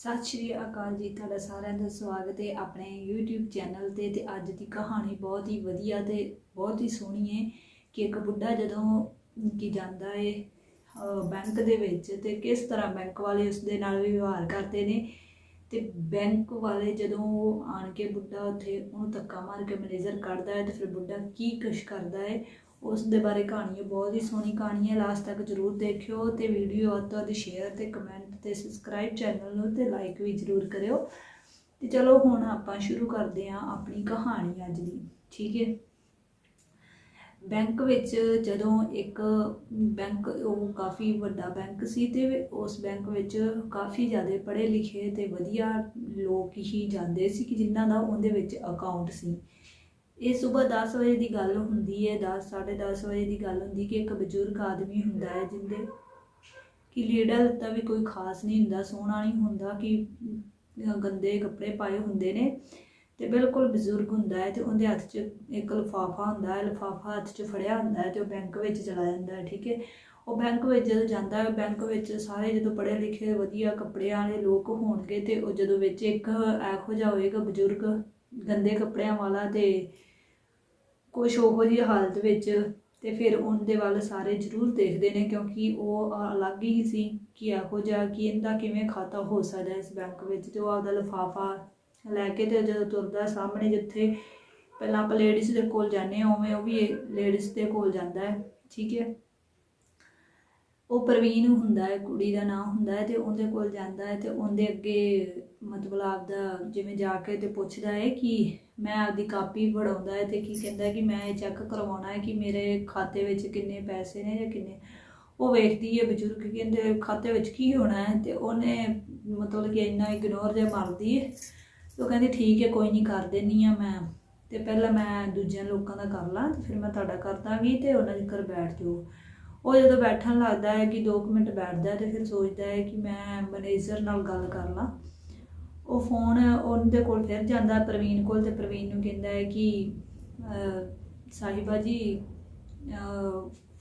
ਸਤਿ ਸ਼੍ਰੀ ਅਕਾਲ ਜੀ, ਤੁਹਾਡਾ ਸਾਰਿਆਂ ਦਾ ਸਵਾਗਤ ਹੈ ਆਪਣੇ YouTube ਚੈਨਲ ਤੇ ਤੇ ਅੱਜ ਦੀ ਕਹਾਣੀ ਬਹੁਤ ਹੀ ਵਧੀਆ ਤੇ ਬਹੁਤ ਹੀ ਸੋਹਣੀ ਹੈ ਕਿ ਇੱਕ ਬੁੱਢਾ ਜਦੋਂ ਕਿ ਜਾਂਦਾ ਹੈ ਬੈਂਕ ਦੇ ਵਿੱਚ ਤੇ ਕਿਸ ਤਰ੍ਹਾਂ ਬੈਂਕ ਵਾਲੇ ਉਸ ਦੇ ਨਾਲ ਵਿਵਹਾਰ ਕਰਦੇ ਨੇ ਤੇ ਬੈਂਕ ਵਾਲੇ ਜਦੋਂ ਉਹ ਆਣ ਕੇ ਬੁੱਢਾ ਉੱਥੇ ਉਹਨੂੰ ਧੱਕਾ ਮਾਰ ਕੇ ਮੈਨੇਜਰ ਕੱਢਦਾ ਹੈ ਤੇ ਫਿਰ ਬੁੱਢਾ ਕੀ ਕੁਛ ਕਰਦਾ ਹੈ ਉਸ ਦੇ ਬਾਰੇ ਕਹਾਣੀ ਹੈ ਬਹੁਤ ਹੀ ਸੋਹਣੀ ਕਹਾਣੀ ਹੈ ਲਾਸਟ ਤੱਕ ਜਰੂਰ ਦੇਖਿਓ ਤੇ ਵੀਡੀਓ ਵੱਧ ਤੋਂ ਵੱਧ ਸ਼ੇਅਰ ਤੇ ਕਮੈਂਟ ਤੇ ਸਬਸਕ੍ਰਾਈਬ ਚੈਨਲ ਨੂੰ ਤੇ ਲਾਈਕ ਵੀ ਜਰੂਰ ਕਰਿਓ। ਤੇ ਚਲੋ ਹੁਣ ਆਪਾਂ ਸ਼ੁਰੂ ਕਰਦੇ ਹਾਂ ਆਪਣੀ ਕਹਾਣੀ ਅੱਜ ਦੀ, ਠੀਕ ਹੈ? ਬੈਂਕ ਵਿੱਚ ਜਦੋਂ ਇੱਕ ਬੈਂਕ, ਉਹ ਕਾਫੀ ਵੱਡਾ ਬੈਂਕ ਸੀ ਤੇ ਉਸ ਬੈਂਕ ਵਿੱਚ ਕਾਫੀ ਜ਼ਿਆਦਾ ਪੜ੍ਹੇ ਲਿਖੇ ਤੇ ਵਧੀਆ ਲੋਕ ਹੀ ਜਾਂਦੇ ਸੀ ਕਿ ਜਿਨ੍ਹਾਂ ਦਾ ਉਹਦੇ ਵਿੱਚ ਅਕਾਊਂਟ ਸੀ। ਇਹ ਸਵੇਰ 10 ਵਜੇ ਦੀ ਗੱਲ ਹੁੰਦੀ ਹੈ 10 10:30 ਵਜੇ ਦੀ ਗੱਲ ਹੁੰਦੀ ਕਿ ਇੱਕ ਬਜ਼ੁਰਗ ਆਦਮੀ ਹੁੰਦਾ ਹੈ ਜਿੰਦੇ ਕਿ ਲੀੜਾ ਲੱਤਾ ਵੀ ਕੋਈ ਖਾਸ ਨਹੀਂ ਹੁੰਦਾ, ਸੋਹਣਾ ਨਹੀਂ ਹੁੰਦਾ ਕਿ ਗੰਦੇ ਕੱਪੜੇ ਪਾਏ ਹੁੰਦੇ ਨੇ ਤੇ ਬਿਲਕੁਲ ਬਜ਼ੁਰਗ ਹੁੰਦਾ ਹੈ ਤੇ ਉਹਦੇ ਹੱਥ 'ਚ ਇੱਕ ਲਿਫਾਫਾ ਹੁੰਦਾ ਹੈ, ਲਿਫਾਫਾ ਹੱਥ 'ਚ ਫੜਿਆ ਹੁੰਦਾ ਹੈ ਤੇ ਉਹ ਬੈਂਕ ਵਿੱਚ ਚਲਾ ਜਾਂਦਾ ਹੈ, ਠੀਕ ਹੈ। ਉਹ ਬੈਂਕ ਵਿੱਚ ਜਦੋਂ ਜਾਂਦਾ ਹੈ ਬੈਂਕ ਵਿੱਚ ਸਾਰੇ ਜਦੋਂ ਪੜ੍ਹੇ ਲਿਖੇ ਵਧੀਆ ਕੱਪੜਿਆਂ ਵਾਲੇ ਲੋਕ ਹੋਣਗੇ ਤੇ ਉਹ ਜਦੋਂ ਵਿੱਚ ਇੱਕ ਇਹੋ ਜਿਹਾ ਹੋਏਗਾ ਬਜ਼ੁਰਗ ਗੰਦੇ ਕੱਪੜਿਆਂ ਵਾਲਾ ਤੇ ਕੁਛ ਉਹੋ ਜਿਹੀ ਹਾਲਤ ਵਿੱਚ ਤੇ ਫਿਰ ਉਹਦੇ ਵੱਲ ਸਾਰੇ ਜ਼ਰੂਰ ਦੇਖਦੇ ਨੇ ਕਿਉਂਕਿ ਉਹ ਅਲੱਗ ਹੀ ਸੀ ਕਿ ਇਹੋ ਜਿਹਾ ਕਿ ਇਹਦਾ ਕਿਵੇਂ ਖਾਤਾ ਹੋ ਸਕਦਾ ਇਸ ਬੈਂਕ ਵਿੱਚ ਤੇ ਉਹ ਆਪਦਾ ਲਿਫਾਫਾ ਲੈ ਕੇ ਤੇ ਜਦੋਂ ਤੁਰਦਾ ਸਾਹਮਣੇ ਜਿੱਥੇ ਪਹਿਲਾਂ ਆਪਾਂ ਲੇਡੀਜ਼ ਦੇ ਕੋਲ ਜਾਂਦੇ ਹਾਂ, ਉਵੇਂ ਉਹ ਵੀ ਲੇਡੀਜ਼ ਦੇ ਕੋਲ ਜਾਂਦਾ ਹੈ, ਠੀਕ ਹੈ। ਉਹ ਪ੍ਰਵੀਨ ਹੁੰਦਾ ਹੈ, ਕੁੜੀ ਦਾ ਨਾਮ ਹੁੰਦਾ ਹੈ ਤੇ ਉਹਦੇ ਕੋਲ ਜਾਂਦਾ ਹੈ ਤੇ ਉਹਦੇ ਅੱਗੇ ਮਤਲਬ ਆਪਦਾ ਜਿਵੇਂ ਜਾ ਕੇ ਤੇ ਪੁੱਛਦਾ ਹੈ ਕਿ ਮੈਂ ਆਪਦੀ ਕਾਪੀ ਫੜਾਉਂਦਾ ਹੈ ਤੇ ਕੀ ਕਹਿੰਦਾ ਕਿ ਮੈਂ ਇਹ ਚੈੱਕ ਕਰਵਾਉਣਾ ਹੈ ਕਿ ਮੇਰੇ ਖਾਤੇ ਵਿੱਚ ਕਿੰਨੇ ਪੈਸੇ ਨੇ ਜਾਂ ਕਿੰਨੇ। ਉਹ ਵੇਖਦੀ ਹੈ ਬਜ਼ੁਰਗ ਕਹਿੰਦੇ ਖਾਤੇ ਵਿੱਚ ਕੀ ਹੋਣਾ ਹੈ ਤੇ ਉਹਨੇ ਮਤਲਬ ਕਿ ਇੰਨਾ ਇਗਨੋਰ ਜਿਹਾ ਮਾਰਦੀ ਹੈ। ਉਹ ਕਹਿੰਦੀ, ਠੀਕ ਹੈ, ਕੋਈ ਨਹੀਂ, ਕਰ ਦੇਣੀ ਆ ਮੈਂ। ਤੇ ਪਹਿਲਾਂ ਮੈਂ ਦੂਜਿਆਂ ਲੋਕਾਂ ਦਾ ਕਰ ਲਾਂ ਤੇ ਫਿਰ ਮੈਂ ਤੁਹਾਡਾ ਕਰ ਦਾਂਗੀ ਤੇ ਉਹਨਾਂ ਦੇ ਘਰ ਬੈਠ ਜਾਓ। ਉਹ ਜਦੋਂ ਬੈਠਣ ਲੱਗਦਾ ਹੈ ਕਿ 2 ਮਿੰਟ ਬੈਠਦਾ ਹੈ ਤੇ ਫਿਰ ਸੋਚਦਾ ਹੈ ਕਿ ਮੈਂ ਮੈਨੇਜਰ ਨਾਲ ਗੱਲ ਕਰ ਲਾਂ। ਉਹ ਫੋਨ ਉਹਦੇ ਕੋਲ ਫਿਰ ਜਾਂਦਾ, ਪ੍ਰਵੀਨ ਕੋਲ ਤੇ ਪ੍ਰਵੀਨ ਨੂੰ ਕਹਿੰਦਾ ਹੈ ਕਿ ਸਾਹਿਬਾ ਜੀ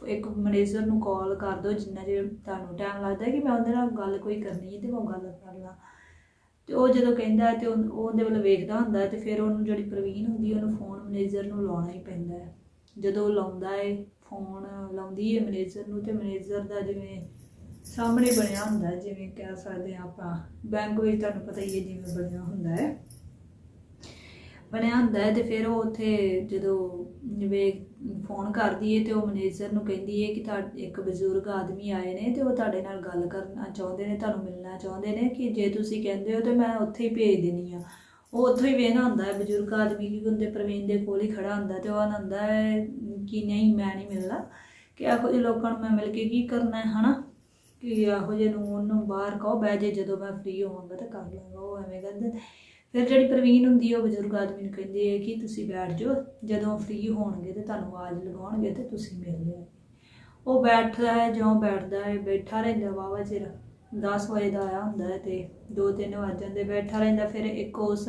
ਇੱਕ ਮੈਨੇਜਰ ਨੂੰ ਕਾਲ ਕਰ ਦਿਓ, ਜਿੰਨਾ ਜੇ ਤੁਹਾਨੂੰ ਟਾਈਮ ਲੱਗਦਾ ਕਿ ਮੈਂ ਉਹਦੇ ਨਾਲ ਗੱਲ ਕੋਈ ਕਰਨੀ ਹੈ ਤੇ ਮੈਂ ਗੱਲ ਕਰ ਲਾਂ। ਤੇ ਉਹ ਜਦੋਂ ਕਹਿੰਦਾ ਹੈ ਤੇ ਉਹ ਉਹਦੇ ਵੱਲ ਵੇਖਦਾ ਹੁੰਦਾ ਹੈ ਤੇ ਫਿਰ ਉਹਨੂੰ ਜਿਹੜੀ ਪ੍ਰਵੀਨ ਹੁੰਦੀ ਉਹਨੂੰ ਫੋਨ ਮੈਨੇਜਰ ਨੂੰ ਲਾਉਣਾ ਹੀ ਪੈਂਦਾ ਹੈ। ਜਦੋਂ ਉਹ ਲਾਉਂਦਾ ਹੈ ਫੋਨ ਲਾਉਂਦੀ ਹੈ ਮੈਨੇਜਰ ਨੂੰ ਤੇ ਮੈਨੇਜਰ ਦਾ ਜਿਵੇਂ ਸਾਹਮਣੇ ਬਣਿਆ ਹੁੰਦਾ ਹੈ, ਜਿਵੇਂ ਕਹਿ ਸਕਦੇ ਹਾਂ ਆਪਾਂ। ਬੈਂਕ ਵਿੱਚ ਤੁਹਾਨੂੰ ਪਤਾ ਹੀ ਹੈ ਜਿਵੇਂ ਬਣਿਆ ਹੁੰਦਾ ਹੈ। ਬਣਿਆ ਹੁੰਦਾ ਹੈ ਤੇ ਫਿਰ ਉਹ ਉੱਥੇ ਜਦੋਂ ਜਿਵੇਂ ਫੋਨ ਕਰਦੀ ਹੈ ਤੇ ਉਹ ਮੈਨੇਜਰ ਨੂੰ ਕਹਿੰਦੀ ਹੈ ਕਿ ਤੁਹਾਡੇ ਇੱਕ ਬਜ਼ੁਰਗ ਆਦਮੀ ਆਏ ਨੇ ਤੇ ਉਹ ਤੁਹਾਡੇ ਨਾਲ ਗੱਲ ਕਰਨਾ ਚਾਹੁੰਦੇ ਨੇ ਤੁਹਾਨੂੰ ਮਿਲਣਾ ਚਾਹੁੰਦੇ ਨੇ ਕਿ ਜੇ ਤੁਸੀਂ ਕਹਿੰਦੇ ਹੋ ਤੇ ਮੈਂ ਉੱਥੇ ਹੀ ਭੇਜ ਦੇਣੀ ਆ ਉਹ ਉੱਥੋਂ ਹੀ ਵੇਖਣਾ ਹੁੰਦਾ ਹੈ ਬਜ਼ੁਰਗ ਆਦਮੀ ਕਿ ਉਹਦੇ ਪ੍ਰਵੀਨ ਦੇ ਕੋਲ ਹੀ ਖੜਾ ਹੁੰਦਾ ਤੇ ਉਹ ਆਨੰਦਾ ਹੈ ਕਿ ਨਹੀਂ ਮੈਂ ਨਹੀਂ ਮਿਲਣਾ। ਕਿ ਇਹੋ ਜਿਹੇ ਲੋਕਾਂ ਨੂੰ ਮੈਂ ਮਿਲ ਕੇ ਕੀ ਕਰਨਾ ਹੈ ਹਨਾ? ਕਿ ਇਹੋ ਜਿਹੇ ਨੂੰ ਉਹਨੂੰ ਬਾਹਰ ਕਹੋ, ਬਹਿ ਜੇ ਜਦੋਂ ਮੈਂ ਫ੍ਰੀ ਹੋਵਾਂਗਾ ਤਾਂ ਕਰ ਲਾਂਗਾ, ਉਹ ਐਵੇਂ ਕਹਿੰਦੇ ਫਿਰ ਜਿਹੜੀ ਪ੍ਰਵੀਨ ਹੁੰਦੀ ਹੈ ਉਹ ਬਜ਼ੁਰਗ ਆਦਮੀ ਨੂੰ ਕਹਿੰਦੀ ਹੈ ਕਿ ਤੁਸੀਂ ਬੈਠ ਜਾਓ, ਜਦੋਂ ਫ੍ਰੀ ਹੋਣਗੇ ਤੇ ਤੁਹਾਨੂੰ ਆਵਾਜ਼ ਲਗਾਉਣਗੇ ਤੇ ਤੁਸੀਂ ਮਿਲ ਲਿਓ ਉਹ ਬੈਠਦਾ ਹੈ, ਜਿਉਂ ਬੈਠਦਾ ਹੈ, ਬੈਠਾ ਰਹਿੰਦਾ ਵਾਵਾ ਚਿਰ। 10 ਵਜੇ ਦਾ ਆਇਆ ਹੁੰਦਾ ਹੈ ਤੇ 2-3 ਵਜ ਜਾਂਦੇ, ਬੈਠਾ ਰਹਿੰਦਾ, ਫਿਰ ਇੱਕ ਉਸ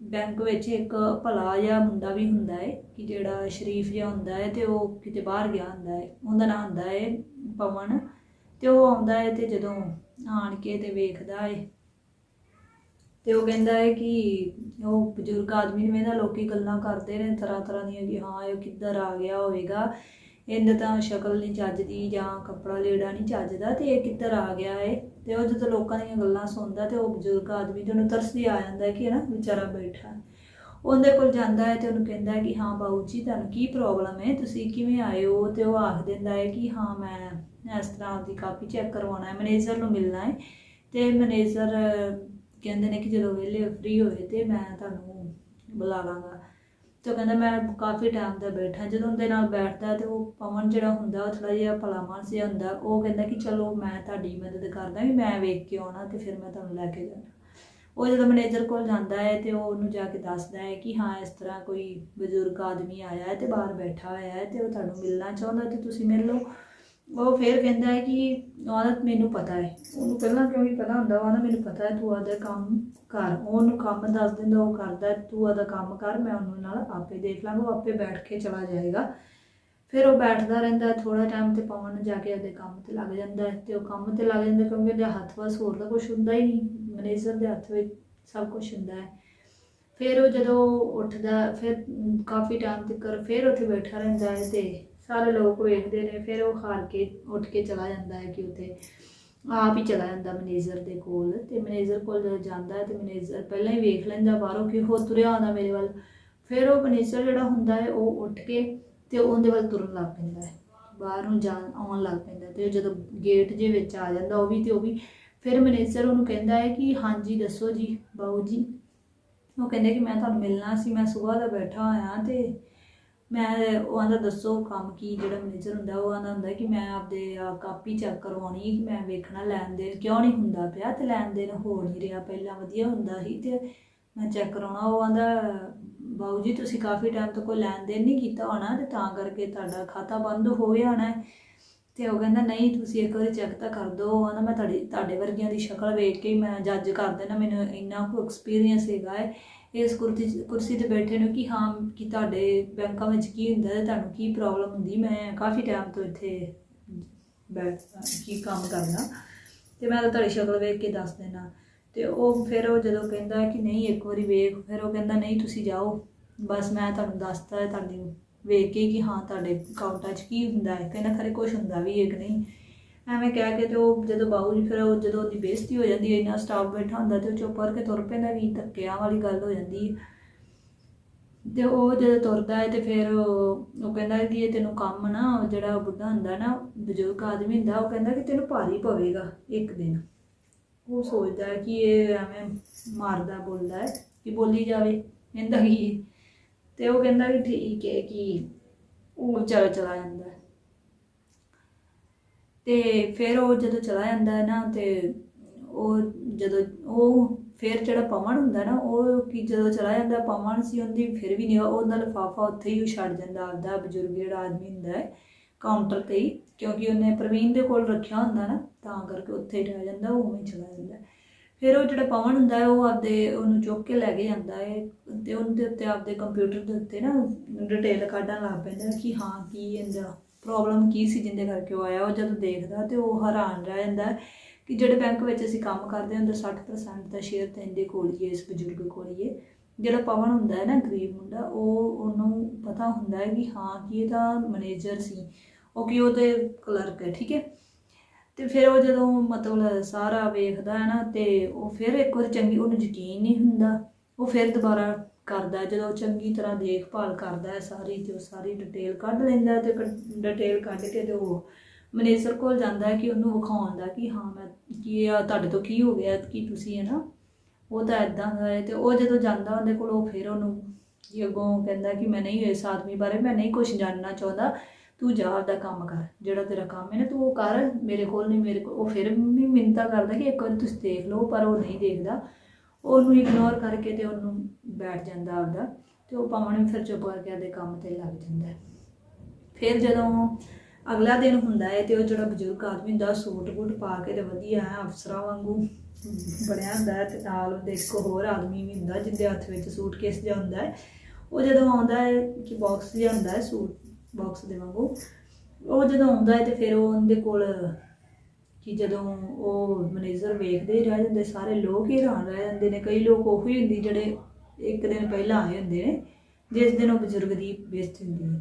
ਬੈਂਕ ਵਿੱਚ ਇੱਕ ਭਲਾ ਜਿਹਾ ਮੁੰਡਾ ਵੀ ਹੁੰਦਾ ਹੈ ਕਿ ਜਿਹੜਾ ਸ਼ਰੀਫ ਜਿਹਾ ਹੁੰਦਾ ਹੈ ਤੇ ਉਹ ਕਿਤੇ ਬਾਹਰ ਗਿਆ ਹੁੰਦਾ ਹੈ ਉਹਦਾ ਨਾਮ ਹੁੰਦਾ ਹੈ ਪਵਨ ਤੇ ਉਹ ਆਉਂਦਾ ਹੈ ਤੇ ਜਦੋਂ ਆਣ ਕੇ ਤੇ ਵੇਖਦਾ ਹੈ ਤੇ ਉਹ ਕਹਿੰਦਾ ਹੈ ਕਿ ਉਹ ਬਜ਼ੁਰਗ ਆਦਮੀ ਨੂੰ ਵੇਖਦਾ ਲੋਕੀ ਗੱਲਾਂ ਕਰਦੇ ਨੇ ਤਰ੍ਹਾਂ ਤਰ੍ਹਾਂ ਦੀਆਂ ਕਿ ਹਾਂ ਇਹ ਕਿੱਧਰ ਆ ਗਿਆ ਹੋਵੇਗਾ ਇਹਨੇ ਤਾਂ ਸ਼ਕਲ ਨਹੀਂ ਚੱਜਦੀ ਜਾਂ ਕੱਪੜਾ ਲੇੜਾ ਨਹੀਂ ਚੱਜਦਾ ਤੇ ਇਹ ਕਿੱਧਰ ਆ ਗਿਆ ਏ? ਤੇ ਉਹ ਜਦੋਂ ਲੋਕਾਂ ਦੀਆਂ ਗੱਲਾਂ ਸੁਣਦਾ ਤੇ ਉਹ ਬਜ਼ੁਰਗ ਆਦਮੀ ਤੇ ਉਹਨੂੰ ਤਰਸ ਵੀ ਆ ਜਾਂਦਾ ਹੈ ਕਿ ਨਾ ਵਿਚਾਰਾ ਬੈਠਾ। ਉਹਦੇ ਕੋਲ ਜਾਂਦਾ ਹੈ ਤੇ ਉਹਨੂੰ ਕਹਿੰਦਾ ਕਿ ਹਾਂ ਬਾਊ ਜੀ, ਤੁਹਾਨੂੰ ਕੀ ਪ੍ਰੋਬਲਮ ਹੈ ਤੁਸੀਂ ਕਿਵੇਂ ਆਏ ਹੋ? ਤੇ ਉਹ ਆਖ ਦਿੰਦਾ ਹੈ ਕਿ ਹਾਂ ਮੈਂ ਇਸ ਤਰ੍ਹਾਂ ਦੀ ਕਾਪੀ ਚੈੱਕ ਕਰਵਾਉਣਾ ਹੈ ਮੈਨੇਜਰ ਨੂੰ ਮਿਲਣਾ ਹੈ ਤੇ ਮੈਨੇਜਰ ਕਹਿੰਦੇ ਨੇ ਕਿ ਜਦੋਂ ਵਿਹਲੇ ਫ੍ਰੀ ਹੋਏ ਤੇ ਮੈਂ ਤੁਹਾਨੂੰ ਬੁਲਾ ਲਾਂਗਾ। ਤੇ ਉਹ ਕਹਿੰਦਾ ਮੈਂ ਕਾਫੀ ਟਾਈਮ ਦਾ ਬੈਠਾ, ਜਦੋਂ ਉਹਦੇ ਨਾਲ ਬੈਠਦਾ ਤੇ ਉਹ ਪਵਨ ਜਿਹੜਾ ਹੁੰਦਾ, ਉਹ ਥੋੜਾ ਜਿਹਾ ਭਲਾ ਜਿਹਾ ਹੁੰਦਾ, ਉਹ ਕਹਿੰਦਾ ਕਿ ਚਲੋ ਮੈਂ ਤੁਹਾਡੀ ਮਦਦ ਕਰਦਾ ਵੀ ਮੈਂ ਵੇਖ ਕੇ ਆਉਣਾ ਤੇ ਫਿਰ ਮੈਂ ਤੁਹਾਨੂੰ ਲੈ ਕੇ ਜਾਣਾ। ਉਹ ਜਦੋਂ ਮੈਨੇਜਰ ਕੋਲ ਜਾਂਦਾ ਹੈ ਤੇ ਉਹ ਉਹਨੂੰ ਜਾ ਕੇ ਦੱਸਦਾ ਹੈ ਕਿ ਹਾਂ, ਇਸ ਤਰ੍ਹਾਂ ਕੋਈ ਬਜ਼ੁਰਗ ਆਦਮੀ ਆਇਆ ਹੈ ਤੇ ਬਾਹਰ ਬੈਠਾ ਹੋਇਆ ਹੈ ਤੇ ਉਹ ਤੁਹਾਨੂੰ ਮਿਲਣਾ ਚਾਹੁੰਦਾ ਤੇ ਤੁਸੀਂ ਮਿਲ ਲਓ। ਉਹ ਫਿਰ ਕਹਿੰਦਾ ਹੈ ਕਿ ਆਦਤ ਮੈਨੂੰ ਪਤਾ ਹੈ। ਉਹਨੂੰ ਪਹਿਲਾਂ ਕਿਉਂਕਿ ਪਤਾ ਹੁੰਦਾ, ਉਹ ਨਾ ਮੈਨੂੰ ਪਤਾ ਹੈ, ਤੂੰ ਆਦਾ ਕੰਮ ਕਰ ਉਹਨੂੰ ਕੰਮ ਦੱਸ ਦਿੰਦਾ, ਉਹ ਕਰਦਾ, ਤੂੰ ਆਦਾ ਕੰਮ ਕਰ, ਮੈਂ ਉਹਨੂੰ ਨਾਲ ਆਪੇ ਦੇਖ ਲਾਂਗਾ, ਉਹ ਆਪੇ ਬੈਠ ਕੇ ਚਲਾ ਜਾਏਗਾ। ਫਿਰ ਉਹ ਬੈਠਦਾ ਰਹਿੰਦਾ ਥੋੜਾ ਟਾਈਮ ਤੇ ਪਵਨ ਜਾ ਕੇ ਉਹਦੇ ਕੰਮ ਤੇ ਲੱਗ ਜਾਂਦਾ ਹੈ ਤੇ ਉਹ ਕੰਮ ਤੇ ਲੱਗ ਜਾਂਦਾ ਕਿਉਂਕਿ ਉਹਦੇ ਹੱਥ ਵਸ ਹੋਰ ਤਾਂ ਕੁਝ ਹੁੰਦਾ ਹੀ ਨਹੀਂ, ਮੈਨੇਜਰ ਦੇ ਹੱਥ ਵਿੱਚ ਸਭ ਕੁਝ ਹੁੰਦਾ ਹੈ। ਫਿਰ ਉਹ ਜਦੋਂ ਉੱਠਦਾ, ਫਿਰ ਕਾਫੀ ਟਾਈਮ ਤੱਕ ਫਿਰ ਉੱਥੇ ਬੈਠਾ ਰਹਿੰਦਾ ਹੈ ਤੇ ਸਾਰੇ ਲੋਕ ਵੇਖਦੇ ਨੇ, ਫਿਰ ਉਹ ਹਾਰ ਕੇ ਉੱਠ ਕੇ ਚਲਾ ਜਾਂਦਾ ਹੈ ਕਿ ਉੱਥੇ ਆਪ ਹੀ ਚਲਾ ਜਾਂਦਾ ਮੈਨੇਜਰ ਦੇ ਕੋਲ ਤੇ ਮੈਨੇਜਰ ਕੋਲ ਜਦੋਂ ਜਾਂਦਾ ਹੈ ਤੇ ਮੈਨੇਜਰ ਪਹਿਲਾਂ ਹੀ ਵੇਖ ਲੈਂਦਾ ਬਾਹਰੋਂ ਕਿ ਉਹ ਤੁਰਿਆ ਆਉਂਦਾ ਮੇਰੇ ਵੱਲ। ਫਿਰ ਉਹ ਮੈਨੇਜਰ ਜਿਹੜਾ ਹੁੰਦਾ ਹੈ, ਉਹ ਉੱਠ ਕੇ ਤੇ ਉਹਦੇ ਵੱਲ ਤੁਰਨ ਲੱਗ ਪੈਂਦਾ ਹੈ। ਬਾਹਰ ਨੂੰ ਜਾਣ, ਆਉਣ ਲੱਗ ਪੈਂਦਾ ਤੇ ਜਦੋਂ ਗੇਟ ਜੇ ਵਿੱਚ ਆ ਜਾਂਦਾ ਉਹ ਵੀ ਤੇ ਉਹ ਵੀ। ਫਿਰ ਮੈਨੇਜਰ ਉਹਨੂੰ ਕਹਿੰਦਾ ਹੈ ਕਿ ਹਾਂਜੀ, ਦੱਸੋ ਜੀ, ਬਾਊ ਜੀ। ਉਹ ਕਹਿੰਦੇ ਕਿ ਮੈਂ ਤੁਹਾਨੂੰ ਮਿਲਣਾ ਸੀ, ਮੈਂ ਸਵੇਰ ਦਾ ਬੈਠਾ ਹੋਇਆ ਤੇ ਮੈਂ ਉਹ ਆਂਦਾ ਦੱਸੋ ਕੰਮ ਕੀ, ਜਿਹੜਾ ਮੈਨੇਜਰ ਹੁੰਦਾ, ਉਹ ਆਂਦਾ ਹੁੰਦਾ ਕਿ ਮੈਂ ਆਪਦੇ ਆਹ ਕਾਪੀ ਚੈੱਕ ਕਰਵਾਉਣੀ ਕਿ ਮੈਂ ਵੇਖਣਾ ਲੈਣ ਦੇਣ ਕਿਉਂ ਨਹੀਂ ਹੁੰਦਾ ਪਿਆ ਤੇ ਲੈਣ ਦੇਣ ਹੋ ਨਹੀਂ ਰਿਹਾ, ਪਹਿਲਾਂ ਵਧੀਆ ਹੁੰਦਾ ਸੀ ਤੇ ਮੈਂ ਚੈੱਕ ਕਰਾਉਣਾ ਉਹ ਆਂਦਾ ਬਾਊ ਜੀ, ਤੁਸੀਂ ਕਾਫੀ ਟਾਈਮ ਤੋਂ ਕੋਈ ਲੈਣ ਦੇਣ ਨਹੀਂ ਕੀਤਾ ਹੋਣਾ ਤੇ ਤਾਂ ਕਰਕੇ ਤੁਹਾਡਾ ਖਾਤਾ ਬੰਦ ਹੋ ਗਿਆ ਹੋਣਾ ਹੈ। ਤੇ ਉਹ ਕਹਿੰਦਾ, ਨਹੀਂ, ਤੁਸੀਂ ਇੱਕ ਵਾਰੀ ਚੈੱਕ ਤਾਂ ਕਰ ਦਿਓ ਉਹ ਆਂਦਾ ਮੈਂ ਤੁਹਾਡੀ, ਤੁਹਾਡੇ ਵਰਗਿਆਂ ਦੀ ਸ਼ਕਲ ਵੇਖ ਕੇ ਹੀ ਮੈਂ ਜੱਜ ਕਰ ਦੇਣਾ, ਮੈਨੂੰ ਇੰਨਾ ਕੁ ਐਕਸਪੀਰੀਅੰਸ ਹੈਗਾ ਹੈ ਇਸ ਕੁਰਸੀ ਕੁਰਸੀ ਤੇ ਬੈਠੇ ਨੂੰ ਕਿ ਹਾਂ, ਕਿ ਤੁਹਾਡੇ ਬੈਂਕਾਂ ਵਿੱਚ ਕੀ ਹੁੰਦਾ ਹੈ ਤੁਹਾਨੂੰ ਕੀ ਪ੍ਰੋਬਲਮ ਹੁੰਦੀ? ਮੈਂ ਕਾਫੀ ਟਾਈਮ ਤੋਂ ਇੱਥੇ ਬੈਠ, ਕੀ ਕੰਮ ਕਰਦਾ। ਤੇ ਮੈਂ ਤਾਂ ਤੁਹਾਡੀ ਸ਼ਕਲ ਵੇਖ ਕੇ ਦੱਸ ਦੇਣਾ ਤੇ ਉਹ ਫਿਰ ਉਹ ਜਦੋਂ ਕਹਿੰਦਾ ਕਿ ਨਹੀਂ, ਇੱਕ ਵਾਰੀ ਵੇਖ, ਫਿਰ ਉਹ ਕਹਿੰਦਾ, ਨਹੀਂ, ਤੁਸੀਂ ਜਾਓ। ਬਸ ਮੈਂ ਤੁਹਾਨੂੰ ਦੱਸਤਾ ਹੈ ਤੁਹਾਡੀ ਵੇਖ ਕੇ ਕਿ ਹਾਂ, ਤੁਹਾਡੇ ਅਕਾਊਂਟਾਂ 'ਚ ਕੀ ਹੁੰਦਾ ਹੈ। ਕਹਿੰਦਾ, ਖਰੇ ਕੁਝ ਹੁੰਦਾ ਵੀ ਹੈ ਕਿ ਨਹੀਂ? ਐਵੇਂ ਕਹਿ ਕੇ ਤੇ ਉਹ ਜਦੋਂ ਬਾਹੂ ਜੀ ਫਿਰ ਉਹ ਜਦੋਂ ਉਹਦੀ ਬੇਇੱਜ਼ਤੀ ਹੋ ਜਾਂਦੀ ਹੈ, ਇੰਨਾ ਸਟਾਫ ਬੈਠਾ ਹੁੰਦਾ ਤੇ ਉਹ ਚੁੱਪ ਕਰਕੇ ਤੁਰ ਪੈਂਦਾ ਵੀ ਧੱਕਿਆਂ ਵਾਲੀ ਗੱਲ ਹੋ ਜਾਂਦੀ ਹੈ। ਤੇ ਉਹ ਜਦੋਂ ਤੁਰਦਾ ਹੈ ਤੇ ਫਿਰ ਉਹ ਕਹਿੰਦਾ ਕਿ ਇਹ ਤੈਨੂੰ ਕੰਮ ਨਾ, ਜਿਹੜਾ ਬੁੱਢਾ ਹੁੰਦਾ ਨਾ, ਬਜ਼ੁਰਗ ਆਦਮੀ ਹੁੰਦਾ, ਉਹ ਕਹਿੰਦਾ ਕਿ ਤੈਨੂੰ ਭਾਰੀ ਪਵੇਗਾ ਇੱਕ ਦਿਨ। ਉਹ ਸੋਚਦਾ ਹੈ ਕਿ ਇਹ ਐਵੇਂ ਮਾਰਦਾ, ਬੋਲਦਾ ਹੈ ਕਿ ਬੋਲੀ ਜਾਵੇ, ਕਹਿੰਦਾ ਕੀ ਤੇ ਉਹ ਕਹਿੰਦਾ ਕਿ ਠੀਕ ਹੈ ਕਿ ਉਹ ਚਲਾ ਚਲਾ ਜਾਂਦਾ ਤੇ ਫਿਰ ਉਹ ਜਦੋਂ ਚਲਾ ਜਾਂਦਾ ਹੈ ਨਾ ਤੇ ਉਹ ਜਦੋਂ ਉਹ ਫਿਰ ਜਿਹੜਾ ਪਵਨ ਹੁੰਦਾ ਨਾ, ਉਹ ਕਿ ਜਦੋਂ ਚਲਾ ਜਾਂਦਾ ਪਵਨ ਸੀ, ਉਹਦੀ ਫਿਰ ਵੀ ਨਹੀਂ, ਉਹਦਾ ਲਿਫਾਫਾ ਉੱਥੇ ਹੀ ਉਹ ਛੱਡ ਜਾਂਦਾ ਆਪਦਾ ਬਜ਼ੁਰਗ ਜਿਹੜਾ ਆਦਮੀ ਹੁੰਦਾ ਹੈ ਕਾਊਂਟਰ ਤੇ ਹੀ, ਕਿਉਂਕਿ ਉਹਨੇ ਪ੍ਰਵੀਨ ਦੇ ਕੋਲ ਰੱਖਿਆ ਹੁੰਦਾ ਨਾ, ਤਾਂ ਕਰਕੇ ਉੱਥੇ ਹੀ ਰਹਿ ਜਾਂਦਾ ਉਹ ਉਵੇਂ ਹੀ ਚਲਾ ਜਾਂਦਾ ਫਿਰ ਉਹ ਜਿਹੜਾ ਪਵਨ ਹੁੰਦਾ ਹੈ, ਉਹ ਆਪਦੇ ਉਹਨੂੰ ਚੁੱਕ ਕੇ ਲੈ ਕੇ ਜਾਂਦਾ ਹੈ ਤੇ ਉਹਦੇ ਉੱਤੇ ਆਪਦੇ ਕੰਪਿਊਟਰ ਦੇ ਉੱਤੇ ਨਾ ਡਿਟੇਲ ਕੱਢਣ ਲੱਗ ਪੈਂਦਾ ਕਿ ਹਾਂ ਕੀ ਇਹਦਾ ਪ੍ਰੋਬਲਮ ਕੀ ਸੀ ਜਿੰਦੇ ਕਰਕੇ ਉਹ ਆਇਆ, ਉਹ ਜਦੋਂ ਦੇਖਦਾ ਤੇ ਉਹ ਹੈਰਾਨ ਰਹਿ ਜਾਂਦਾ ਕਿ ਜਿਹੜੇ ਬੈਂਕ ਵਿੱਚ ਅਸੀਂ ਕੰਮ ਕਰਦੇ ਹਾਂ ਉਹਦਾ 60% ਦਾ ਸ਼ੇਅਰ ਤਾਂ ਇਹਦੇ ਕੋਲ ਹੀ ਹੈ, ਇਸ ਬਜ਼ੁਰਗ ਕੋਲ ਹੀ ਹੈ। ਜਿਹੜਾ ਪਵਨ ਹੁੰਦਾ ਹੈ ਨਾ, ਗਰੀਬ ਮੁੰਡਾ, ਉਹ ਉਹਨੂੰ ਪਤਾ ਹੁੰਦਾ ਹੈ ਕਿ ਹਾਂ, ਕਿ ਇਹ ਤਾਂ ਮੈਨੇਜਰ ਸੀ, ਉਹ ਕਿ ਉਹਦੇ ਕਲਰਕ ਹੈ, ਠੀਕ ਹੈ। ਤੇ ਫਿਰ ਉਹ ਜਦੋਂ ਮਤਲਬ ਸਾਰਾ ਵੇਖਦਾ ਹੈ ਨਾ, ਤੇ ਉਹ ਫਿਰ ਇੱਕ ਵਾਰ ਚੰਗੀ, ਉਹਨੂੰ ਯਕੀਨ ਨਹੀਂ ਹੁੰਦਾ, ਉਹ ਫਿਰ ਦੁਬਾਰਾ ਕਰਦਾ ਜਦੋਂ ਚੰਗੀ ਤਰ੍ਹਾਂ ਦੇਖਭਾਲ ਕਰਦਾ ਹੈ ਸਾਰੀ ਤੇ ਉਹ ਸਾਰੀ ਡਿਟੇਲ ਕੱਢ ਲੈਂਦਾ ਹੈ ਤੇ ਡਿਟੇਲ ਕੱਢ ਕੇ ਤੇ ਉਹ ਮੈਨੇਜਰ ਕੋਲ ਜਾਂਦਾ ਹੈ ਕਿ ਉਹਨੂੰ ਵਿਖਾਉਣ ਦਾ ਕਿ ਹਾਂ, ਮੈਂ ਕੀ ਆ, ਤੁਹਾਡੇ ਤੋਂ ਕੀ ਹੋ ਗਿਆ, ਕੀ ਤੁਸੀਂ ਹੈ ਨਾ? ਉਹ ਤਾਂ ਇਦਾਂ ਦਾ ਹੈ ਤੇ ਉਹ ਜਦੋਂ ਜਾਂਦਾ ਉਹਦੇ ਕੋਲ, ਉਹ ਫਿਰ ਉਹਨੂੰ ਕਿ ਅੱਗੋਂ ਕਹਿੰਦਾ ਕਿ ਮੈਂ ਨਹੀਂ ਇਸ ਆਦਮੀ ਬਾਰੇ, ਮੈਂ ਨਹੀਂ ਕੁਝ ਜਾਣਨਾ ਚਾਹੁੰਦਾ। ਤੂੰ ਜਾ ਆਪਦਾ ਕੰਮ ਕਰ, ਜਿਹੜਾ ਤੇਰਾ ਕੰਮ ਹੈ ਨਾ, ਤੂੰ ਉਹ ਕਰ। ਮੇਰੇ ਕੋਲ ਨਹੀਂ, ਮੇਰੇ ਕੋਲ, ਉਹ ਫਿਰ ਵੀ ਮਿੰਤਾ ਕਰਦਾ ਕਿ ਇੱਕ ਵਾਰੀ ਤੁਸੀਂ ਦੇਖ ਲਓ, ਪਰ ਉਹ ਨਹੀਂ ਦੇਖਦਾ। ਉਹਨੂੰ ਇਗਨੋਰ ਕਰਕੇ ਤੇ ਉਹਨੂੰ ਬੈਠ ਜਾਂਦਾ ਆਪਦਾ ਤੇ ਉਹ ਪਾਵਣ ਵੀ ਫਿਰ ਚੁੱਪ ਕਰਕੇ ਆਪਦੇ ਕੰਮ ਤੇ ਲੱਗ ਜਾਂਦਾ। ਫਿਰ ਜਦੋਂ ਅਗਲਾ ਦਿਨ ਹੁੰਦਾ ਹੈ ਤੇ ਉਹ ਜਿਹੜਾ ਬਜ਼ੁਰਗ ਆਦਮੀ ਹੁੰਦਾ ਸੂਟ ਬੂਟ ਪਾ ਕੇ ਤੇ ਵਧੀਆ ਹੈ ਅਫਸਰਾਂ ਵਾਂਗੂ ਬਣਿਆ ਹੁੰਦਾ ਹੈ ਤੇ ਨਾਲ ਉਹਦੇ ਇੱਕ ਹੋਰ ਆਦਮੀ ਵੀ ਹੁੰਦਾ ਜਿਹਦੇ ਹੱਥ ਵਿੱਚ ਸੂਟਕੇਸ ਜਿਹਾ ਹੁੰਦਾ ਹੈ ਉਹ ਜਦੋਂ ਆਉਂਦਾ ਹੈ ਕਿ ਬਾਕਸ ਜਿਹਾ ਹੁੰਦਾ ਹੈ ਸੂਟ ਬਾਕਸ ਦੇ ਵਾਂਗੂ, ਉਹ ਜਦੋਂ ਆਉਂਦਾ ਹੈ ਤੇ ਫਿਰ ਉਹ ਉਹਦੇ ਕੋਲ ਕਿ ਜਦੋਂ ਉਹ ਮੈਨੇਜਰ ਵੇਖਦੇ ਹੀ ਰਹਿ ਜਾਂਦੇ, ਸਾਰੇ ਲੋਕ ਹੀ ਹੈਰਾਨ ਰਹਿ ਜਾਂਦੇ ਨੇ। ਕਈ ਲੋਕ ਉਹ ਹੀ ਹੁੰਦੀ ਜਿਹੜੇ ਇੱਕ ਦਿਨ ਪਹਿਲਾਂ ਆਏ ਹੁੰਦੇ ਨੇ, ਜਿਸ ਦਿਨ ਉਹ ਬਜ਼ੁਰਗ ਦੀ ਬੇਇੱਜ਼ਤੀ ਹੁੰਦੀ ਹੈ।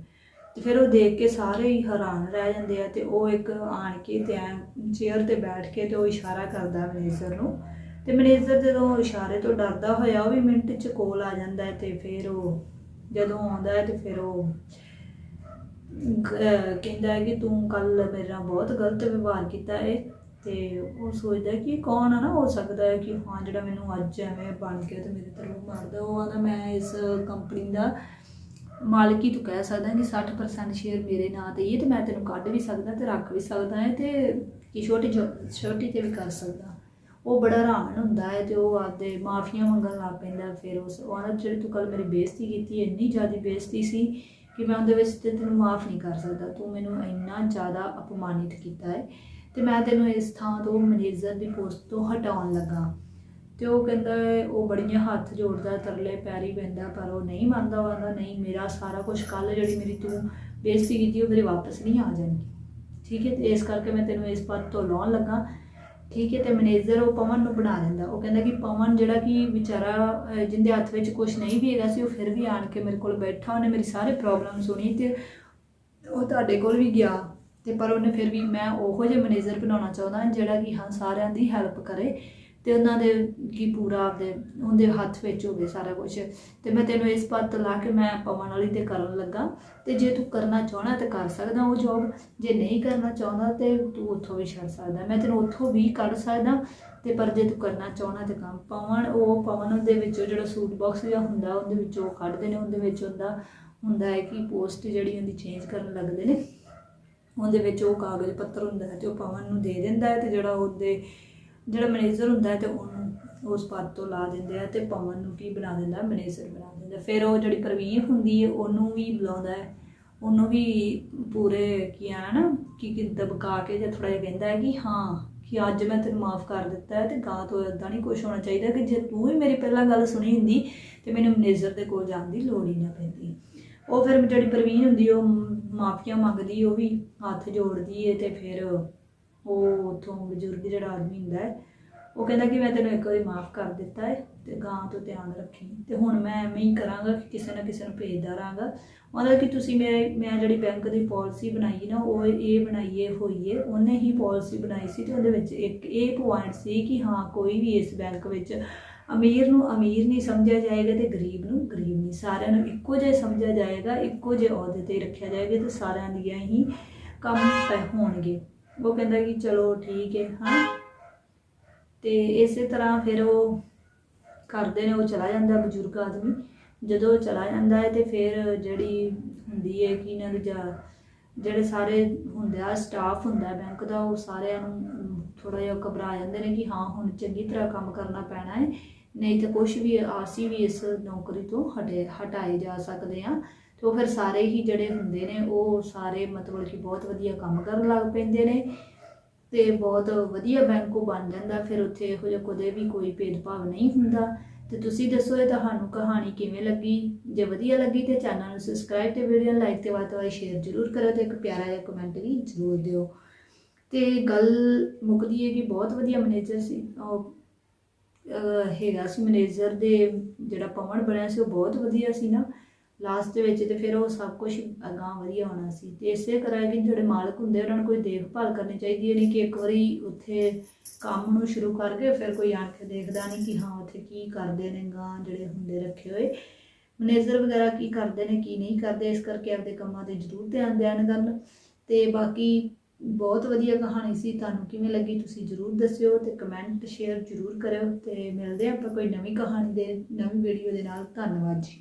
ਤੇ ਫਿਰ ਉਹ ਦੇਖ ਕੇ ਸਾਰੇ ਹੀ ਹੈਰਾਨ ਰਹਿ ਜਾਂਦੇ ਆ ਤੇ ਉਹ ਇੱਕ ਆਣ ਕੇ ਤੇ ਐ ਚੇਅਰ ਤੇ ਬੈਠ ਕੇ ਤੇ ਉਹ ਇਸ਼ਾਰਾ ਕਰਦਾ ਮੈਨੇਜਰ ਨੂੰ। ਤੇ ਮੈਨੇਜਰ ਜਦੋਂ ਇਸ਼ਾਰੇ ਤੋਂ ਡਰਦਾ ਹੋਇਆ, ਉਹ ਵੀ ਮਿੰਟ 'ਚ ਕੋਲ ਆ ਜਾਂਦਾ ਹੈ ਤੇ ਫਿਰ ਉਹ ਜਦੋਂ ਆਉਂਦਾ ਹੈ ਤੇ ਫਿਰ ਉਹ ਕਹਿੰਦਾ ਹੈ ਕਿ ਤੂੰ ਕੱਲ ਮੇਰੇ ਨਾਲ ਬਹੁਤ ਗਲਤ ਵਿਵਹਾਰ ਕੀਤਾ ਹੈ ਤੇ ਉਹ ਸੋਚਦਾ ਕਿ ਇਹ ਕੌਣ ਆ ਨਾ, ਹੋ ਸਕਦਾ ਹੈ ਕਿ ਹਾਂ, ਜਿਹੜਾ ਮੈਨੂੰ ਅੱਜ ਐਵੇਂ ਬਣ ਗਿਆ ਤੇ ਮੇਰੇ ਤੇ ਰੋਹ ਮਾਰਦਾ, ਉਹ ਆਂਦਾ ਮੈਂ ਇਸ ਕੰਪਨੀ ਦਾ ਮਾਲਕ ਹੀ ਤੂੰ ਕਹਿ ਸਕਦਾ ਕਿ 60% ਸ਼ੇਅਰ ਮੇਰੇ ਨਾਂ ਤੇ ਹੀ ਹੈ ਤੇ ਮੈਂ ਤੈਨੂੰ ਕੱਢ ਵੀ ਸਕਦਾ ਤੇ ਰੱਖ ਵੀ ਸਕਦਾ ਹੈ ਤੇ ਕਿ ਛੋਟੀ ਜੋ- ਛੋਟੀ ਤੇ ਵੀ ਕਰ ਸਕਦਾ। ਉਹ ਬੜਾ ਹੈਰਾਨ ਹੁੰਦਾ ਹੈ ਤੇ ਉਹ ਆਪਦੇ ਮਾਫੀਆਂ ਮੰਗਣ ਲੱਗ ਪੈਂਦਾ ਫਿਰ ਉਸ ਉਹਨਾਂ ਆਂਹਦਾ, ਜਿਹੜੀ ਤੂੰ ਕੱਲ ਮੇਰੀ ਬੇਇੱਜ਼ਤੀ ਕੀਤੀ, ਇੰਨੀ ਜ਼ਿਆਦਾ ਬੇਇੱਜ਼ਤੀ ਸੀ ਕਿ ਮੈਂ ਉਹਦੇ ਵਿੱਚ ਤੇ ਤੈਨੂੰ ਮਾਫ ਨਹੀਂ ਕਰ ਸਕਦਾ। ਤੂੰ ਮੈਨੂੰ ਇੰਨਾ ਜ਼ਿਆਦਾ ਅਪਮਾਨਿਤ ਕੀਤਾ ਹੈ ਤੇ ਮੈਂ ਤੈਨੂੰ ਇਸ ਥਾਂ ਤੋਂ ਮੈਨੇਜਰ ਦੀ ਪੋਸਟ ਤੋਂ ਹਟਾਉਣ ਲੱਗਾ। ਤੇ ਉਹ ਕਹਿੰਦਾ ਉਹ ਬੜੀਆਂ ਹੱਥ ਜੋੜਦਾ ਤਰਲੇ ਪੈਰੀ ਪੈਂਦਾ ਪਰ ਉਹ ਨਹੀਂ ਮੰਨਦਾ ਉਹ ਨਹੀਂ ਮੇਰਾ ਸਾਰਾ ਕੁਝ ਕੱਲ ਜਿਹੜੀ ਮੇਰੀ ਤੂੰ ਬੇਇੱਜ਼ਤੀ ਕੀਤੀ ਉਹ ਮੇਰੇ ਵਾਪਸ ਨਹੀਂ ਆ ਜਾਣਗੀ ਠੀਕ ਹੈ ਤੇ ਇਸ ਕਰਕੇ ਮੈਂ ਤੈਨੂੰ ਇਸ ਪਦ ਤੋਂ ਲਾਉਣ ਲੱਗਾ। ਠੀਕ ਹੈ ਤੇ ਮੈਨੇਜਰ ਉਹ ਪਵਨ ਨੂੰ ਬਣਾ ਦਿੰਦਾ। ਉਹ ਕਹਿੰਦਾ ਕਿ ਪਵਨ ਜਿਹੜਾ ਕਿ ਵਿਚਾਰਾ ਅਹ, ਜਿਹਦੇ ਹੱਥ ਵਿੱਚ ਕੁਝ ਨਹੀਂ ਵੀ ਹੈਗਾ ਸੀ ਉਹ ਫਿਰ ਵੀ ਆਣ ਕੇ ਮੇਰੇ ਕੋਲ ਬੈਠਾ ਉਹਨੇ ਮੇਰੀ ਸਾਰੇ ਪ੍ਰੋਬਲਮ ਸੁਣੀ ਤੇ ਉਹ ਤੁਹਾਡੇ ਕੋਲ ਵੀ ਗਿਆ। ਤੇ ਪਰ ਉਹਨੇ ਫਿਰ ਵੀ ਮੈਂ ਉਹੋ ਜਿਹਾ ਮੈਨੇਜਰ ਬਣਾਉਣਾ ਚਾਹੁੰਦਾ ਜਿਹੜਾ ਕਿ ਹਾਂ ਸਾਰਿਆਂ ਦੀ ਹੈਲਪ ਕਰੇ ਤੇ ਉਹਨਾਂ ਦੇ ਕੀ ਪੂਰਾ ਆਪਦੇ, ਉਹਦੇ ਹੱਥ ਵਿੱਚ ਹੋਵੇ ਸਾਰਾ ਕੁਝ ਤੇ ਮੈਂ ਤੈਨੂੰ ਇਸ ਪੱਤ ਲਾ ਕੇ ਮੈਂ ਪਵਨ ਵਾਲੀ ਤੇ ਕਰਨ ਲੱਗਾ। ਤੇ ਜੇ ਤੂੰ ਕਰਨਾ ਚਾਹਣਾ ਤਾਂ ਕਰ ਸਕਦਾ ਉਹ ਜੋਬ ਜੇ ਨਹੀਂ ਕਰਨਾ ਚਾਹੁੰਦਾ ਤੇ ਤੂੰ ਉੱਥੋਂ ਵੀ ਛੱਡ ਸਕਦਾ। ਮੈਂ ਤੈਨੂੰ ਉੱਥੋਂ ਵੀ ਕੱਢ ਸਕਦਾ ਤੇ ਪਰ ਜੇ ਤੂੰ ਕਰਨਾ ਚਾਹਣਾ ਤਾਂ ਕੰਮ ਪਵਨ, ਉਹ ਪਵਨ ਦੇ ਵਿੱਚੋਂ ਜਿਹੜਾ ਸੂਟ ਬਾਕਸ ਜਿਹਾ ਹੁੰਦਾ, ਉਹਦੇ ਵਿੱਚੋਂ ਕੱਢਦੇ ਨੇ, ਉਹਦੇ ਵਿੱਚ ਹੁੰਦਾ ਹੁੰਦਾ ਹੈ ਕਿ ਪੋਸਟ ਜਿਹੜੀ ਉਹਦੀ ਚੇਂਜ ਕਰਨ ਲੱਗਦੇ ਨੇ। ਉਹਦੇ ਵਿੱਚ ਉਹ ਕਾਗਜ਼ ਪੱਤਰ ਹੁੰਦਾ ਹੈ ਤੇ ਉਹ ਪਵਨ ਨੂੰ ਦੇ ਦਿੰਦਾ ਹੈ ਤੇ ਜਿਹੜਾ ਉਹਦੇ, ਜਿਹੜਾ ਮੈਨੇਜਰ ਹੁੰਦਾ ਹੈ ਤੇ ਉਹਨੂੰ ਉਸ ਪਦ ਤੋਂ ਲਾ ਦਿੰਦੇ ਆ ਤੇ ਪਵਨ ਨੂੰ ਕੀ ਬਣਾ ਦਿੰਦਾ, ਮੈਨੇਜਰ ਬਣਾ ਦਿੰਦਾ। ਫਿਰ ਉਹ ਜਿਹੜੀ ਪ੍ਰਵੀਨ ਹੁੰਦੀ ਹੈ, ਉਹਨੂੰ ਵੀ ਬੁਲਾਉਂਦਾ ਹੈ। ਉਹਨੂੰ ਵੀ ਪੂਰੇ ਕੀ ਆ ਨਾ, ਕਿ ਕਿ ਦਬਕਾ ਕੇ ਜਾਂ ਥੋੜਾ ਜਿਹਾ ਕਹਿੰਦਾ ਹੈ ਕਿ ਹਾਂ, ਕਿ ਅੱਜ ਮੈਂ ਤੈਨੂੰ ਮਾਫ ਕਰ ਦਿੱਤਾ ਹੈ ਤੇ ਗਾਂ ਤੋਂ ਇਦਾਂ ਨਹੀਂ ਕੁਝ ਹੋਣਾ ਚਾਹੀਦਾ ਕਿ ਜੇ ਤੂੰ ਹੀ ਮੇਰੀ ਪਹਿਲਾਂ ਗੱਲ ਸੁਣੀ ਹੁੰਦੀ ਤੇ ਮੈਨੂੰ ਮੈਨੇਜਰ ਦੇ ਕੋਲ ਜਾਣ ਦੀ ਲੋੜ ਹੀ ਨਾ ਪੈਂਦੀ। ਉਹ ਫਿਰ ਜਿਹੜੀ ਪ੍ਰਵੀਨ ਹੁੰਦੀ, ਉਹ ਮਾਫੀਆ ਮੰਗਦੀ, ਉਹ ਵੀ ਹੱਥ ਜੋੜਦੀ ਹੈ ਤੇ ਫਿਰ ਉਹ ਉਥੋਂ ਬਜ਼ੁਰਗ ਜਿਹੜਾ ਆਦਮੀ ਹੁੰਦਾ ਹੈ ਉਹ ਕਹਿੰਦਾ ਕਿ ਮੈਂ ਤੈਨੂੰ ਇੱਕ ਵਾਰੀ ਮਾਫ ਕਰ ਦਿੱਤਾ ਹੈ ਤੇ ਗਾਂ ਤੋਂ ਧਿਆਨ ਰੱਖੀ। ਤੇ ਹੁਣ ਮੈਂ ਐਵੇਂ ਹੀ ਕਰਾਂਗਾ ਕਿ ਕਿਸੇ ਨਾ ਕਿਸੇ ਨੂੰ ਭੇਜਦਾ ਰਹਾਂਗਾ। ਉਹਦਾ ਕਿ ਤੁਸੀਂ ਮੇਰੇ, ਮੈਂ ਜਿਹੜੀ ਬੈਂਕ ਦੀ ਪਾਲਿਸੀ ਬਣਾਈ ਨਾ, ਉਹ ਇਹ ਬਣਾਈਏ ਹੋਈਏ ਉਹਨੇ ਹੀ ਪਾਲਿਸੀ ਬਣਾਈ ਸੀ ਤੇ ਉਹਦੇ ਵਿੱਚ ਇੱਕ ਇਹ ਪੁਆਇੰਟ ਸੀ ਕਿ ਹਾਂ, ਕੋਈ ਵੀ ਇਸ ਬੈਂਕ ਵਿੱਚ ਅਮੀਰ ਨੂੰ ਅਮੀਰ ਨਹੀਂ ਸਮਝਿਆ ਜਾਏਗਾ ਤੇ ਗਰੀਬ ਨੂੰ ਗਰੀਬ ਨਹੀਂ। ਸਾਰਿਆਂ ਨੂੰ ਇੱਕੋ ਜਿਹਾ ਸਮਝਿਆ ਜਾਏਗਾ, ਇੱਕੋ ਜਿਹੇ ਅਹੁਦੇ ਤੇ ਰੱਖਿਆ ਜਾਏਗਾ ਤੇ ਸਾਰਿਆਂ ਦੀਆਂ ਹੀ ਕੰਮ ਪੈ ਹੋਣਗੇ। ਉਹ ਕਹਿੰਦਾ ਕਿ ਚਲੋ ਠੀਕ ਹੈ, ਹਾਂ। ਤੇ ਇਸੇ ਤਰ੍ਹਾਂ ਫਿਰ ਉਹ ਕਰਦੇ ਨੇ, ਉਹ ਚਲਾ ਜਾਂਦਾ ਬਜ਼ੁਰਗ ਆਦਮੀ। ਜਦੋਂ ਚਲਾ ਜਾਂਦਾ ਹੈ ਤੇ ਫਿਰ ਜਿਹੜੀ ਹੁੰਦੀ ਹੈ ਕਿ ਇਹਨਾਂ ਦੇ ਜਿਹੜੇ ਸਾਰੇ ਹੁੰਦੇ ਆ ਸਟਾਫ ਹੁੰਦਾ ਬੈਂਕ ਦਾ, ਉਹ ਸਾਰਿਆਂ ਨੂੰ ਥੋੜਾ ਜਿਹਾ ਘਬਰਾ ਜਾਂਦੇ ਨੇ ਕਿ ਹਾਂ, ਹੁਣ ਚੰਗੀ ਤਰ੍ਹਾਂ ਕੰਮ ਕਰਨਾ ਪੈਣਾ ਹੈ। ਨਹੀਂ ਤਾਂ ਕੁਝ ਵੀ ਆਸੀ ਵੀ ਇਸ ਨੌਕਰੀ ਤੋਂ ਹਟੇ, ਹਟਾਏ ਜਾ ਸਕਦੇ ਆ ਤੇ ਉਹ ਫਿਰ ਸਾਰੇ ਹੀ ਜਿਹੜੇ ਹੁੰਦੇ ਨੇ, ਉਹ ਸਾਰੇ ਮਤਲਬ ਕਿ ਬਹੁਤ ਵਧੀਆ ਕੰਮ ਕਰਨ ਲੱਗ ਪੈਂਦੇ ਨੇ ਤੇ ਬਹੁਤ ਵਧੀਆ ਬੈਂਕ ਉਹ ਬਣ ਜਾਂਦਾ, ਫਿਰ ਉੱਥੇ ਇਹੋ ਜਿਹਾ ਕਦੇ ਵੀ ਕੋਈ ਭੇਦਭਾਵ ਨਹੀਂ ਹੁੰਦਾ। ਤੇ ਤੁਸੀਂ ਦੱਸੋ, ਇਹ ਤੁਹਾਨੂੰ ਕਹਾਣੀ ਕਿਵੇਂ ਲੱਗੀ? ਜੇ ਵਧੀਆ ਲੱਗੀ ਤੇ ਚੈਨਲ ਨੂੰ ਸਬਸਕ੍ਰਾਈਬ ਤੇ ਵੀਡੀਓ ਨੂੰ ਲਾਈਕ ਤੇ ਵੱਧ ਤੋਂ ਵੱਧ ਸ਼ੇਅਰ ਜ਼ਰੂਰ ਕਰੋ ਤੇ ਇੱਕ ਪਿਆਰਾ ਜਿਹਾ ਕਮੈਂਟ ਵੀ ਜ਼ਰੂਰ ਦਿਓ। ਤੇ ਗੱਲ ਮੁੱਕਦੀ ਹੈ ਕਿ ਬਹੁਤ ਵਧੀਆ ਮੈਨੇਜਰ ਸੀ, ਉਹ ਹੈਗਾ ਸੀ ਮੈਨੇਜਰ ਦੇ ਜਿਹੜਾ ਪਵਨ ਬਣਿਆ ਸੀ ਉਹ ਬਹੁਤ ਵਧੀਆ ਸੀ ਨਾ। ਲਾਸਟ ਦੇ ਵਿੱਚ ਤੇ ਫਿਰ ਉਹ ਸਭ ਕੁਝ ਅਗਾਂਹ ਵਧੀਆ ਹੋਣਾ ਸੀ। ਤੇ ਇਸੇ ਕਰਾਇਆ ਕਿ ਜਿਹੜੇ ਮਾਲਕ ਹੁੰਦੇ ਉਹਨਾਂ ਨੂੰ ਕੋਈ ਦੇਖਭਾਲ ਕਰਨੀ ਚਾਹੀਦੀ ਹੈ, ਨਹੀਂ ਕਿ ਇੱਕ ਵਾਰੀ ਉੱਥੇ ਕੰਮ ਨੂੰ ਸ਼ੁਰੂ ਕਰਕੇ ਫਿਰ ਕੋਈ ਆਣ ਕੇ ਦੇਖਦਾ ਨਹੀਂ ਕਿ ਹਾਂ, ਉੱਥੇ ਕੀ ਕਰਦੇ ਨੇ ਗਾਂ ਜਿਹੜੇ ਹੁੰਦੇ ਰੱਖੇ ਹੋਏ। ਮੈਨੇਜਰ ਵਗੈਰਾ ਕੀ ਕਰਦੇ ਨੇ, ਕੀ ਨਹੀਂ ਕਰਦੇ, ਇਸ ਕਰਕੇ ਆਪਦੇ ਕੰਮਾਂ ਤੇ ਜ਼ਰੂਰ ਧਿਆਨ ਦੇਣ ਕਰਨ। ਤੇ ਬਾਕੀ ਬਹੁਤ ਵਧੀਆ ਕਹਾਣੀ ਸੀ, ਤੁਹਾਨੂੰ ਕਿਵੇਂ ਲੱਗੀ ਤੁਸੀਂ ਜ਼ਰੂਰ ਦੱਸਿਓ ਤੇ ਕਮੈਂਟ ਸ਼ੇਅਰ ਜ਼ਰੂਰ ਕਰਿਓ ਤੇ ਮਿਲਦੇ ਹਾਂ ਆਪਾਂ ਕੋਈ ਨਵੀਂ ਕਹਾਣੀ ਦੇ, ਨਵੀਂ ਵੀਡੀਓ ਦੇ ਨਾਲ। ਧੰਨਵਾਦ ਜੀ।